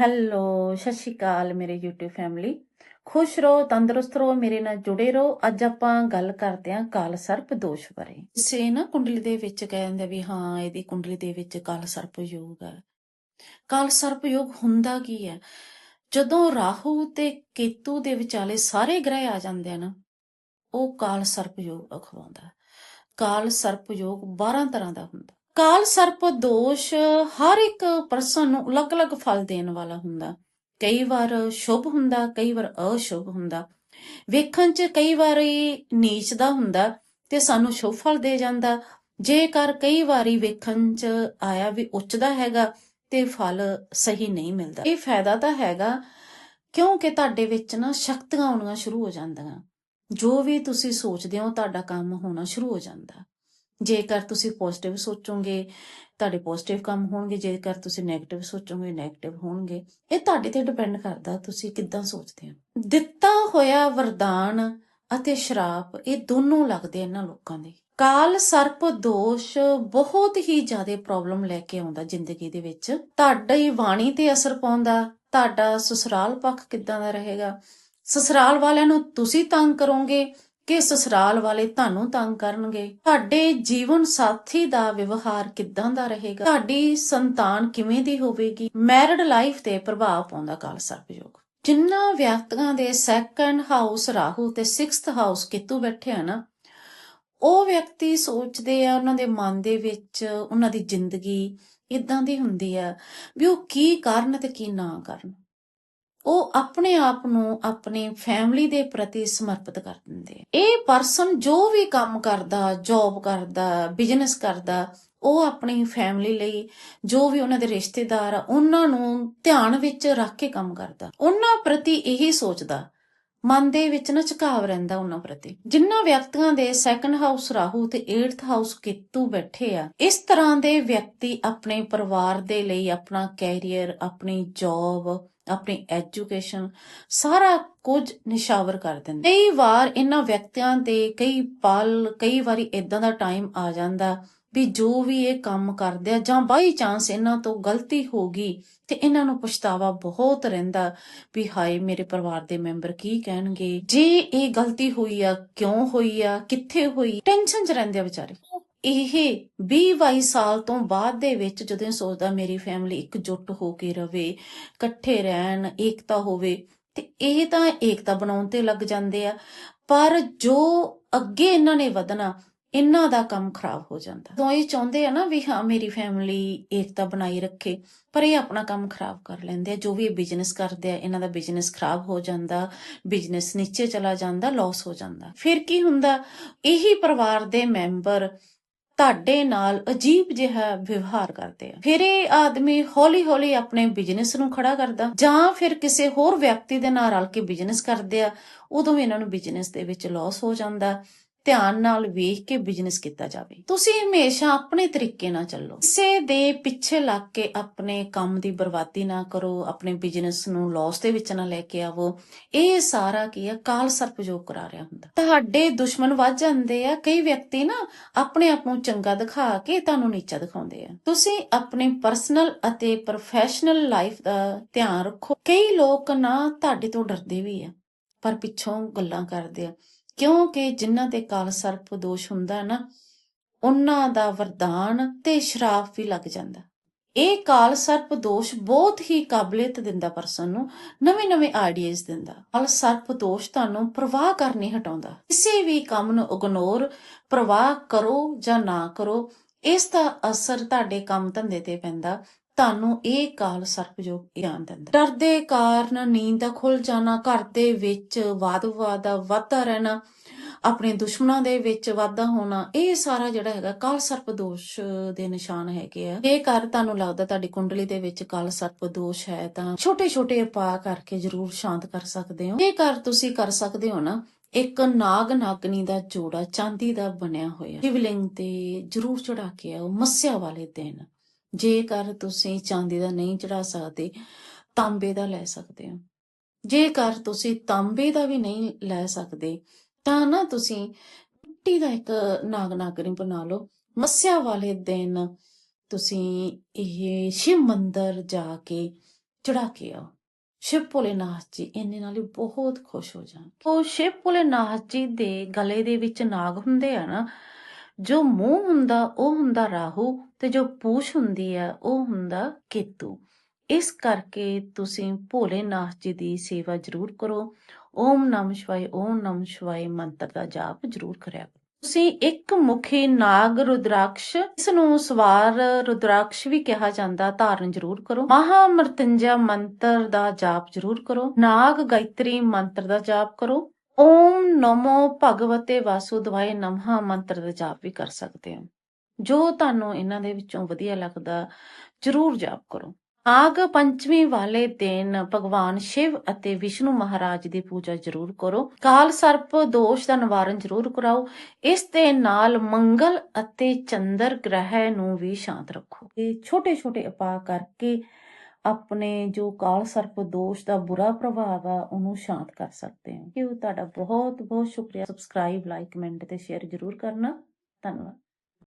Hello, ਸਤਿ ਸ਼੍ਰੀ ਅਕਾਲ ਮੇਰੇ YouTube family ਖੁਸ਼ ਰਹੋ, ਤੰਦਰੁਸਤ ਰਹੋ, ਮੇਰੇ ਨਾਲ ਜੁੜੇ ਰਹੋ। ਅੱਜ ਆਪਾਂ ਗੱਲ ਕਰਦੇ ਹਾਂ ਕਾਲ ਸਰਪ ਦੋਸ਼ ਬਾਰੇ। ਇਸੇ ਨਾ ਕੁੰਡਲੀ ਦੇ ਵਿੱਚ ਕਹਿੰਦੇ ਵੀ ਹਾਂ, ਇਹਦੀ ਕੁੰਡਲੀ ਦੇ ਵਿੱਚ ਕਾਲ ਸਰਪ ਯੋਗ ਹੈ ਕਾਲ ਸਰਪ ਯੋਗ ਹੁੰਦਾ ਕੀ ਹੈ? ਜਦੋਂ ਰਾਹੂ ਤੇ ਕੇਤੂ ਦੇ ਵਿਚਾਲੇ ਸਾਰੇ ਗ੍ਰਹਿ ਆ ਜਾਂਦੇ ਹਨ ਉਹ ਕਾਲ ਸਰਪ ਯੋਗ ਅਖਵਾਉਂਦਾ। ਕਾਲ ਸਰਪ ਯੋਗ 12 ਤਰ੍ਹਾਂ ਦਾ ਹੁੰਦਾ। ਕਾਲ, ਸਰਪ, ਦੋਸ਼ ਹਰ ਇੱਕ ਪਰਸਨ ਨੂੰ ਅਲੱਗ-ਅਲੱਗ ਫਲ ਦੇਣ ਵਾਲਾ ਹੁੰਦਾ। ਕਈ ਵਾਰ ਸ਼ੁਭ ਹੁੰਦਾ, ਕਈ ਵਾਰ ਅਸ਼ੁਭ ਹੁੰਦਾ। ਵੇਖਣ 'ਚ ਕਈ ਵਾਰੀ ਨੀਚ ਦਾ ਹੁੰਦਾ ਤੇ ਸਾਨੂੰ ਸ਼ੁਭ ਫਲ ਦੇ ਜਾਂਦਾ। ਜੇਕਰ ਕਈ ਵਾਰੀ ਵੇਖਣ 'ਚ ਆਇਆ ਵੀ ਉੱਚ ਦਾ ਹੈਗਾ ਤੇ ਫਲ ਸਹੀ ਨਹੀਂ ਮਿਲਦਾ। ਇਹ ਫਾਇਦਾ ਤਾਂ ਹੈਗਾ, ਕਿਉਂਕਿ ਤੁਹਾਡੇ ਵਿੱਚ ਨਾ ਸ਼ਕਤੀਆਂ ਆਉਣੀਆਂ ਸ਼ੁਰੂ ਹੋ ਜਾਂਦੀਆਂ। ਜੋ ਵੀ ਤੁਸੀਂ ਸੋਚਦੇ ਹੋ, ਤੁਹਾਡਾ ਕੰਮ ਹੋਣਾ ਸ਼ੁਰੂ ਹੋ ਜਾਂਦਾ। ਜੇਕਰ ਤੁਸੀਂ ਪੋਜ਼ਿਟਿਵ ਸੋਚੋਗੇ, ਤੁਹਾਡੇ ਪੋਜ਼ਿਟਿਵ ਕੰਮ ਹੋਣਗੇ, ਜੇਕਰ ਤੁਸੀਂ 네ਗੇਟਿਵ ਸੋਚੋਗੇ 네ਗੇਟਿਵ ਹੋਣਗੇ। ਇਹ ਤੁਹਾਡੇ ਤੇ ਡਿਪੈਂਡ ਕਰਦਾ ਤੁਸੀਂ ਕਿੱਦਾਂ ਸੋਚਦੇ ਹੋ। ਦਿੱਤਾ ਹੋਇਆ ਵਰਦਾਨ ਅਤੇ ਸ਼ਰਾਪ, ਇਹ ਦੋਨੋਂ ਲੱਗਦੇ ਇਹਨਾਂ ਲੋਕਾਂ ਦੇ। ਕਾਲ, ਸਰਪ, ਦੋਸ਼ ਬਹੁਤ ਹੀ ਜ਼ਿਆਦਾ ਪ੍ਰੋਬਲਮ ਲੈ ਕੇ ਆਉਂਦਾ ਜ਼ਿੰਦਗੀ ਦੇ ਵਿੱਚ। ਤੁਹਾਡੀ ਬਾਣੀ ਤੇ ਅਸਰ ਪਾਉਂਦਾ, ਤੁਹਾਡਾ ਸਸੁਰਾਲ ਪੱਖ ਕਿੱਦਾਂ ਦਾ ਰਹੇਗਾ? ਸਸੁਰਾਲ ਵਾਲਿਆਂ ਨੂੰ ਤੁਸੀਂ ਤੰਗ ਕਰੋਗੇ ਕਿ ਸਸੁਰਾਲ ਵਾਲੇ ਤੁਹਾਨੂੰ ਤੰਗ ਕਰਨਗੇ? ਤੁਹਾਡੇ ਜੀਵਨ ਸਾਥੀ ਦਾ ਵਿਵਹਾਰ ਕਿੱਦਾਂ ਦਾ ਰਹੇਗਾ? ਤੁਹਾਡੀ ਸੰਤਾਨ ਕਿਵੇਂ ਦੀ ਹੋਵੇਗੀ? ਮੈਰਿਡ ਲਾਈਫ ਤੇ ਪ੍ਰਭਾਵ ਪਾਉਂਦਾ ਕਾਲ ਸਰਪਯੋਗ। ਜਿੰਨਾ ਵਿਅਕਤੀਆਂ ਦੇ ਸੈਕੰਡ ਹਾਊਸ ਰਾਹੂ ਤੇ 6th ਹਾਊਸ ਕਿਤੂ ਬੈਠੇ ਆ ਨਾ, ਉਹ ਵਿਅਕਤੀ ਸੋਚਦੇ ਆ ਉਹਨਾਂ ਦੇ ਮਨ ਦੇ ਵਿੱਚ ਉਹਨਾਂ ਦੀ ਜ਼ਿੰਦਗੀ ਇਦਾਂ ਦੀ ਹੁੰਦੀ ਆ ਵੀ ਉਹ ਕੀ ਕਰਨ ਤੇ ਕੀ ਨਾ ਕਰਨ। ਉਹ ਆਪਣੇ ਆਪ ਨੂੰ ਆਪਣੀ ਫੈਮਿਲੀ ਦੇ ਪ੍ਰਤੀ ਸਮਰਪਿਤ ਕਰ ਦਿੰਦੇ ਇਹ ਪਰਸਨ ਜੋ ਵੀ ਕੰਮ ਕਰਦਾ ਜੌਬ ਕਰਦਾ ਬਿਜ਼ਨਸ ਕਰਦਾ, ਉਹ ਆਪਣੀ ਫੈਮਿਲੀ ਲਈ ਜੋ ਵੀ ਉਹਨਾਂ ਦੇ ਰਿਸ਼ਤੇਦਾਰ ਆ, ਉਹਨਾਂ ਨੂੰ ਧਿਆਨ ਵਿੱਚ ਰੱਖ ਕੇ ਕੰਮ ਕਰਦਾ। ਉਹਨਾਂ ਪ੍ਰਤੀ ਇਹੀ ਸੋਚਦਾ, ਮਨ ਦੇ ਵਿੱਚ ਨਾ ਝੁਕਾਵ ਰਹਿੰਦਾ ਉਹਨਾਂ ਪ੍ਰਤੀ। ਜਿਨ੍ਹਾਂ ਵਿਅਕਤੀਆਂ ਦੇ ਸੈਕੰਡ ਹਾਊਸ ਰਾਹੂ ਤੇ 8th ਹਾਊਸ ਕੇਤੂ ਬੈਠੇ ਆ, ਇਸ ਤਰ੍ਹਾਂ ਦੇ ਵਿਅਕਤੀ ਆਪਣੇ ਪਰਿਵਾਰ ਦੇ ਲਈ, ਆਪਣਾ ਕੈਰੀਅਰ ਆਪਣੀ ਜੌਬ ਆਪਣੀ ਐਜੂਕੇਸ਼ਨ ਸਾਰਾ ਕੁਝ ਨਿਸ਼ਾਵਰ ਕਰ ਦਿੰਦੇ। ਕਈ ਵਾਰ ਇਹਨਾਂ ਵਿਅਕਤੀਆਂ ਦੇ ਕਈ ਪਲ, ਕਈ ਵਾਰੀ ਇਦਾਂ ਦਾ ਟਾਈਮ ਆ ਜਾਂਦਾ ਵੀ ਜੋ ਵੀ ਇਹ ਕੰਮ ਕਰਦੇ ਆ ਜਾਂ ਬਾਈ ਚਾਂਸ ਇਹਨਾਂ ਤੋਂ ਗਲਤੀ ਹੋ ਗਈ ਤੇ ਇਹਨਾਂ ਨੂੰ ਪਛਤਾਵਾ ਬਹੁਤ ਰਹਿੰਦਾ ਵੀ ਹਾਏ ਮੇਰੇ ਪਰਿਵਾਰ ਦੇ ਮੈਂਬਰ ਕੀ ਕਹਿਣਗੇ? ਜੇ ਇਹ ਗਲਤੀ ਹੋਈ ਆ, ਕਿਉਂ ਹੋਈ ਆ, ਕਿੱਥੇ ਹੋਈ? ਟੈਨਸ਼ਨ 'ਚ ਰਹਿੰਦੇ ਆ ਵਿਚਾਰੇ। ਇਹ 20 22 ਸਾਲ ਤੋਂ ਬਾਅਦ ਦੇ ਵਿੱਚ ਜਦੋਂ ਇਹ ਸੋਚਦਾ ਮੇਰੀ ਫੈਮਿਲੀ ਇਕਜੁੱਟ ਹੋ ਕੇ ਰਵੇ, ਇਕੱਠੇ ਰਹਿਣ, ਏਕਤਾ ਹੋਵੇ, ਤੇ ਇਹ ਤਾਂ ਏਕਤਾ ਬਣਾਉਣ ਤੇ ਲੱਗ ਜਾਂਦੇ ਆ। ਪਰ ਜੋ ਅੱਗੇ ਇਹਨਾਂ ਨੇ ਵਧਣਾ, ਇਹਨਾਂ ਦਾ ਕੰਮ ਖਰਾਬ ਹੋ ਜਾਂਦਾ। ਤੋਂ ਇਹ ਚਾਹੁੰਦੇ ਆ ਨਾ ਵੀ ਹਾਂ, ਮੇਰੀ ਫੈਮਿਲੀ ਏਕਤਾ ਬਣਾਈ ਰੱਖੇ, ਪਰ ਇਹ ਆਪਣਾ ਕੰਮ ਖਰਾਬ ਕਰ ਲੈਂਦੇ ਆ। ਜੋ ਵੀ ਇਹ ਬਿਜ਼ਨਸ ਕਰਦੇ ਆ, ਇਹਨਾਂ ਦਾ ਬਿਜ਼ਨਸ ਖਰਾਬ ਹੋ ਜਾਂਦਾ ਬਿਜ਼ਨਸ ਨੀਚੇ ਚਲਾ ਜਾਂਦਾ ਲਾਸ ਹੋ ਜਾਂਦਾ। ਫਿਰ ਕੀ ਹੁੰਦਾ? ਇਹੀ ਪਰਿਵਾਰ ਦੇ ਮੈਂਬਰ ਤੁਹਾਡੇ ਨਾਲ ਅਜੀਬ ਜਿਹਾ ਵਿਵਹਾਰ ਕਰਦੇ ਆ। ਫਿਰ ਇਹ ਆਦਮੀ ਹੌਲੀ-ਹੌਲੀ ਆਪਣੇ ਬਿਜ਼ਨਸ ਨੂੰ ਖੜਾ ਕਰਦਾ, ਜਾਂ ਫਿਰ ਕਿਸੇ ਹੋਰ ਵਿਅਕਤੀ ਦੇ ਨਾਲ ਰਲ ਕੇ ਬਿਜ਼ਨਸ ਕਰਦੇ ਆ, ਉਦੋਂ ਵੀ ਇਹਨਾਂ ਨੂੰ ਬਿਜ਼ਨਸ ਦੇ ਵਿੱਚ ਲਾਸ ਹੋ ਜਾਂਦਾ। ਧਿਆਨ ਨਾਲ ਵੇਖ ਕੇ ਬਿਜ਼ਨਸ ਕੀਤਾ ਜਾਵੇ। ਤੁਸੀਂ ਹਮੇਸ਼ਾ ਆਪਣੇ ਤਰੀਕੇ ਨਾਲ ਚੱਲੋ। ਕਿਸੇ ਦੇ ਪਿੱਛੇ ਲੱਗ ਕੇ ਆਪਣੇ ਕੰਮ ਦੀ ਬਰਬਾਦੀ ਨਾ ਕਰੋ, ਆਪਣੇ ਬਿਜ਼ਨਸ ਨੂੰ ਲਾਸ ਦੇ ਵਿੱਚ ਨਾ ਲੈ ਕੇ ਆਵੋ। ਇਹ ਸਾਰਾ ਕੀ ਆ? ਕਾਲ ਸਰਪਯੋਗ ਕਰਾ ਰਿਹਾ ਹੁੰਦਾ। ਤੁਹਾਡੇ ਦੁਸ਼ਮਣ ਵੱਧ ਜਾਂਦੇ ਆ। ਕਈ ਵਿਅਕਤੀ ਨਾ ਆਪਣੇ ਆਪ ਨੂੰ ਚੰਗਾ ਦਿਖਾ ਕੇ ਤੁਹਾਨੂੰ ਨੀਚਾ ਦਿਖਾਉਂਦੇ ਆ। ਤੁਸੀਂ ਆਪਣੇ ਪਰਸਨਲ ਅਤੇ ਪ੍ਰੋਫੈਸ਼ਨਲ ਲਾਈਫ ਦਾ ਧਿਆਨ ਰੱਖੋ। ਕਈ ਲੋਕ ਨਾ ਤੁਹਾਡੇ ਤੋਂ ਡਰਦੇ ਵੀ ਆ, ਪਰ ਪਿੱਛੋਂ ਗੱਲਾਂ ਕਰਦੇ ਆ। ਕਿਉਂਕਿ ਜਿਨ੍ਹਾਂ ਤੇ ਕਾਲ ਸਰਪ ਦੋਸ਼ ਹੁੰਦਾ ਨਾ, ਉਹਨਾਂ ਦਾ ਵਰਦਾਨ ਤੇ ਸ਼ਰਾਪ ਵੀ ਲੱਗ ਜਾਂਦਾ। ਇਹ ਕਾਲ ਸਰਪ ਦੋਸ਼ ਬਹੁਤ ਹੀ ਕਾਬਲੀਅਤ ਦਿੰਦਾ ਪਰਸਨ ਨੂੰ ਨਵੇਂ-ਨਵੇਂ ਆਈਡੀਆਜ਼ ਦਿੰਦਾ। ਕਾਲ ਸਰਪ ਦੋਸ਼ ਤੁਹਾਨੂੰ ਪ੍ਰਵਾਹ ਕਰਨੀ ਹਟਾਉਂਦਾ। ਕਿਸੇ ਵੀ ਕੰਮ ਨੂੰ ਇਗਨੋਰ ਪ੍ਰਵਾਹ ਕਰੋ ਜਾਂ ਨਾ ਕਰੋ, ਇਸ ਦਾ ਅਸਰ ਤੁਹਾਡੇ ਕੰਮ ਧੰਦੇ ਤੇ ਪੈਂਦਾ। ਤੁਹਾਨੂੰ ਇਹ ਕਾਲ ਸਰਪਯੋਗ ਗਿਆਨ ਦਿੰਦਾ। ਡਰ ਦੇ ਕਾਰਨ ਨੀਂਦ ਦਾ ਖੁੱਲ ਜਾਣਾ, ਘਰ ਦੇ ਵਿੱਚ ਵਾਦ-ਵਿਵਾਦ ਦਾ ਵਾਧਾ ਰਹਿਣਾ, ਆਪਣੇ ਦੁਸ਼ਮਣਾਂ ਦੇ ਵਿੱਚ ਵਾਧਾ ਹੋਣਾ, ਇਹ ਸਾਰਾ ਜਿਹੜਾ ਹੈਗਾ ਕਾਲ ਸਰਪ ਦੋਸ਼ ਦੇ ਨਿਸ਼ਾਨ ਹੈਗੇ ਆ। ਇਹ ਜੇਕਰ ਤੁਹਾਨੂੰ ਲੱਗਦਾ ਤੁਹਾਡੀ ਕੁੰਡਲੀ ਦੇ ਵਿੱਚ ਕਾਲ ਸਰਪ ਦੋਸ਼ ਹੈ ਤਾਂ ਛੋਟੇ-ਛੋਟੇ ਉਪਾਅ ਕਰਕੇ ਜ਼ਰੂਰ ਸ਼ਾਂਤ ਕਰ ਸਕਦੇ ਹੋ। ਇਹ ਜੇਕਰ ਤੁਸੀਂ ਕਰ ਸਕਦੇ ਹੋ ਨਾ, ਇੱਕ ਨਾਗ ਨਾਗਨੀ ਦਾ ਜੋੜਾ ਚਾਂਦੀ ਦਾ ਬਣਿਆ ਹੋਇਆ, ਸ਼ਿਵਲਿੰਗ ਤੇ ਜ਼ਰੂਰ ਚੜਾ ਕੇ ਆਓ, ਮੱਸਿਆ ਵਾਲੇ ਦਿਨ। ਜੇਕਰ ਤੁਸੀਂ ਚਾਂਦੀ ਦਾ ਨਹੀਂ ਚੜਾ ਸਕਦੇ, ਤਾਂਬੇ ਦਾ ਲੈ ਸਕਦੇ ਹੋ। ਜੇਕਰ ਤੁਸੀਂ ਤਾਂਬੇ ਦਾ ਵੀ ਨਹੀਂ ਲੈ ਸਕਦੇ, ਤਾਂ ਨਾ ਤੁਸੀਂ ਮਿੱਟੀ ਦਾ ਇੱਕ ਨਾਗ ਨਾਗਰੀ ਬਣਾ ਲਓ। ਮੱਸਿਆ ਵਾਲੇ ਦਿਨ ਤੁਸੀਂ ਇਹ ਸ਼ਿਵ ਮੰਦਰ ਜਾ ਕੇ ਚੜਾ ਕੇ ਆਓ। ਸ਼ਿਵ ਭੋਲੇਨਾਥ ਜੀ ਇੰਨੇ ਨਾਲ ਹੀ ਬਹੁਤ ਖੁਸ਼ ਹੋ ਜਾਣ ਉਹ ਸ਼ਿਵ ਭੋਲੇਨਾਥ ਜੀ ਦੇ ਗਲੇ ਦੇ ਵਿੱਚ ਨਾਗ ਹੁੰਦੇ ਆ ਨਾ ਜੋ ਮੂੰਹ ਹੁੰਦਾ, ਉਹ ਹੁੰਦਾ ਰਾਹੂ ਤੇ ਜੋ ਪੂਛ ਹੁੰਦੀ ਹੈ, ਉਹ ਹੁੰਦਾ ਕੇਤੂ। ਇਸ ਕਰਕੇ ਤੁਸੀਂ ਭੋਲੇਨਾਥ ਜੀ ਦੀ ਸੇਵਾ ਜ਼ਰੂਰ ਕਰੋ। ਓਮ ਨਮ ਸ਼ਿਵਾਏ, ਓਮ ਨਮ ਸ਼ਿਵਾਏ ਮੰਤਰ ਦਾ ਜਾਪ ਜ਼ਰੂਰ ਕਰਿਆ ਕਰੋ। ਤੁਸੀਂ ਇੱਕ ਮੁਖੀ ਨਾਗ ਰੁਦਰਾਕਸ਼, ਇਸ ਨੂੰ ਸਵਾਰ ਰੁਦਰਾਕਸ਼ ਵੀ ਕਿਹਾ ਜਾਂਦਾ, ਧਾਰਨ ਜ਼ਰੂਰ ਕਰੋ। ਮਹਾ ਮਰਤੰਜਾ ਮੰਤਰ ਦਾ ਜਾਪ ਜ਼ਰੂਰ ਕਰੋ। ਨਾਗ ਗਾਇਤਰੀ ਮੰਤਰ ਦਾ ਜਾਪ ਕਰੋ। ਓਮ ਨਮੋ ਭਗਵਤੇ ਵਾਸੁਦਵਾਏ ਨਮः ਮੰਤਰ ਦਾ ਜਾਪ ਵੀ ਕਰ ਸਕਦੇ ਹੋ। ਜੋ ਤੁਹਾਨੂੰ ਇਹਨਾਂ ਦੇ ਵਿੱਚੋਂ ਵਧੀਆ ਲੱਗਦਾ, ਜ਼ਰੂਰ ਜਾਪ ਕਰੋ। ਨਾਗ ਪੰਚਮੀ ਵਾਲੇ ਦਿਨ ਭਗਵਾਨ ਸ਼ਿਵ ਅਤੇ ਵਿਸ਼ਨੂੰ ਮਹਾਰਾਜ ਦੀ ਪੂਜਾ ਜ਼ਰੂਰ ਕਰੋ। ਕਾਲ ਸਰਪ ਦੋਸ਼ ਦਾ ਨਿਵਾਰਨ ਜ਼ਰੂਰ ਕਰਾਓ। ਇਸ ਦੇ ਨਾਲ ਮੰਗਲ ਅਤੇ ਚੰਦਰ ਗ੍ਰਹਿ ਨੂੰ ਵੀ ਸ਼ਾਂਤ ਰੱਖੋ। ਇਹ ਛੋਟੇ ਛੋਟੇ ਉਪਾਅ ਕਰਕੇ ਆਪਣੇ ਜੋ ਕਾਲ ਸਰਪ ਦੋਸ਼ ਦਾ ਬੁਰਾ ਪ੍ਰਭਾਵ ਆ, ਉਹਨੂੰ ਸ਼ਾਂਤ ਕਰ ਸਕਦੇ ਹੋ। ਕਿ ਉਹ ਤੁਹਾਡਾ ਬਹੁਤ ਬਹੁਤ ਸ਼ੁਕਰੀਆ। ਸਬਸਕ੍ਰਾਈਬ ਲਾਈਕ ਕਮੈਂਟ ਤੇ ਸ਼ੇਅਰ ਜ਼ਰੂਰ ਕਰਨਾ। ਧੰਨਵਾਦ।